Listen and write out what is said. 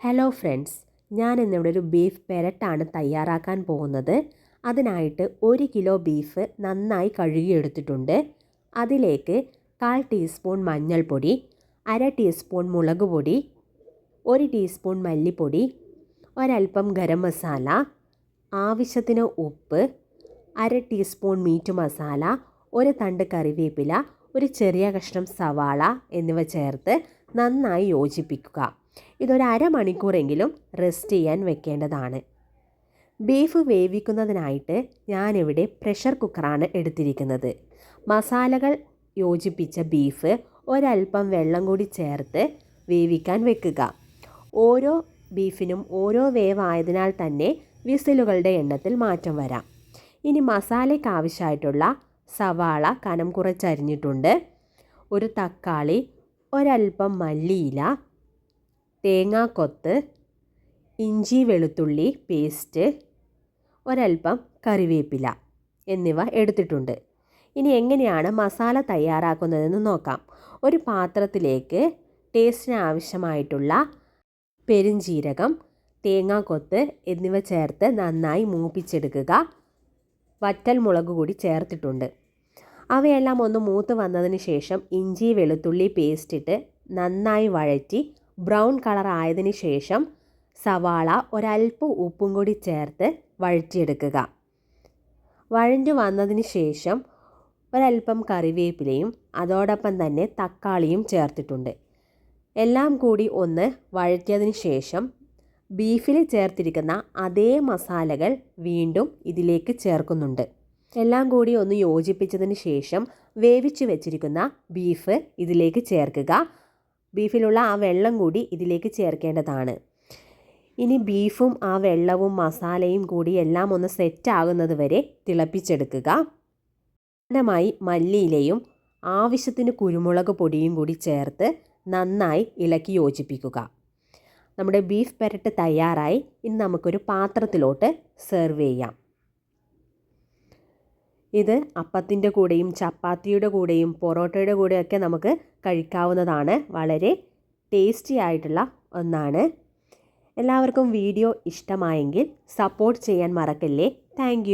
Hello friends ഞാൻ ഇന്നിവിടെ ഒരു ബീഫ് പെരട്ടാണ് തയ്യാറാക്കാൻ പോകുന്നത്. അതിനായിട്ട് ഒരു കിലോ ബീഫ് നന്നായി കഴുകിയെടുത്തിട്ടുണ്ട്. അതിലേക്ക് കാൽ ടീസ്പൂൺ മഞ്ഞൾപ്പൊടി അര ടീസ്പൂൺ മുളക് പൊടി ഒരു ടീസ്പൂൺ മല്ലിപ്പൊടി ഒരൽപ്പം ഗരം മസാല ആവശ്യത്തിന് ഉപ്പ് അര ടീസ്പൂൺ മീറ്റ് മസാല ഒരു തണ്ട് കറിവേപ്പില ഒരു ചെറിയ കഷ്ണം സവാള എന്നിവ ചേർത്ത് നന്നായി യോജിപ്പിക്കുക. ഇതൊരു അരമണിക്കൂറെങ്കിലും റെസ്റ്റ് ചെയ്യാൻ വെക്കേണ്ടതാണ്. ബീഫ് വേവിക്കുന്നതിനായിട്ട് ഞാനിവിടെ പ്രഷർ കുക്കറാണ് എടുത്തിരിക്കുന്നത്. മസാലകൾ യോജിപ്പിച്ച ബീഫ് ഒരൽപ്പം വെള്ളം കൂടി ചേർത്ത് വേവിക്കാൻ വെക്കുക. ഓരോ ബീഫിനും ഓരോ വേവായതിനാൽ തന്നെ വിസിലുകളുടെ എണ്ണത്തിൽ മാറ്റം വരാം. ഇനി മസാലയ്ക്ക് ആവശ്യമായിട്ടുള്ള സവാള കനം കുറച്ചരിഞ്ഞിട്ടുണ്ട്. ഒരു തക്കാളി ഒരൽപ്പം മല്ലിയില തേങ്ങാക്കൊത്ത് ഇഞ്ചി വെളുത്തുള്ളി പേസ്റ്റ് ഒരൽപ്പം കറിവേപ്പില എന്നിവ എടുത്തിട്ടുണ്ട്. ഇനി എങ്ങനെയാണ് മസാല തയ്യാറാക്കുന്നതെന്ന് നോക്കാം. ഒരു പാത്രത്തിലേക്ക് ടേസ്റ്റിന് ആവശ്യമായിട്ടുള്ള പെരുംജീരകം തേങ്ങാക്കൊത്ത് എന്നിവ ചേർത്ത് നന്നായി മൂപ്പിച്ചെടുക്കുക. വറ്റൽ മുളക് കൂടി ചേർത്തിട്ടുണ്ട്. അവയെല്ലാം ഒന്ന് മൂത്ത് വന്നതിന് ശേഷം ഇഞ്ചി വെളുത്തുള്ളി പേസ്റ്റ് ഇട്ട് നന്നായി വഴറ്റി ബ്രൗൺ കളർ ആയതിന് ശേഷം സവാള ഒരല്പം ഉപ്പും കൂടി ചേർത്ത് വഴറ്റിയെടുക്കുക. വഴഞ്ഞു വന്നതിന് ശേഷം ഒരല്പം കറിവേപ്പിലയും അതോടൊപ്പം തന്നെ തക്കാളിയും ചേർത്തിട്ടുണ്ട്. എല്ലാം കൂടി ഒന്ന് വഴറ്റിയതിന് ശേഷം ബീഫിൽ ചേർത്തിരിക്കുന്ന അതേ മസാലകൾ വീണ്ടും ഇതിലേക്ക് ചേർക്കുന്നുണ്ട്. എല്ലാം കൂടി ഒന്ന് യോജിപ്പിച്ചതിന് ശേഷം വേവിച്ച് വെച്ചിരിക്കുന്ന ബീഫ് ഇതിലേക്ക് ചേർക്കുക. ബീഫിലുള്ള ആ വെള്ളം കൂടി ഇതിലേക്ക് ചേർക്കേണ്ടതാണ്. ഇനി ബീഫും ആ വെള്ളവും മസാലയും കൂടി എല്ലാം ഒന്ന് സെറ്റ് ആകുന്നത് വരെ തിളപ്പിച്ചെടുക്കുക. പ്രധാനമായി മല്ലിയിലയും ആവശ്യത്തിന് കുരുമുളക് പൊടിയും കൂടി ചേർത്ത് നന്നായി ഇളക്കി യോജിപ്പിക്കുക. നമ്മുടെ ബീഫ് പെരട്ട് തയ്യാറായി. ഇനി നമുക്കൊരു പാത്രത്തിലോട്ട് സെർവ് ചെയ്യാം. ഇത് അപ്പത്തിന്റെ കൂടെയും ചപ്പാത്തിയുടെ കൂടെയും പൊറോട്ടയുടെ കൂടെയൊക്കെ നമുക്ക് കഴിക്കാവുന്നതാണ്. വളരെ ടേസ്റ്റി ആയിട്ടുള്ള ഒന്നാണ്. എല്ലാവർക്കും വീഡിയോ ഇഷ്ടമായെങ്കിൽ സപ്പോർട്ട് ചെയ്യാൻ മറക്കല്ലേ. താങ്ക്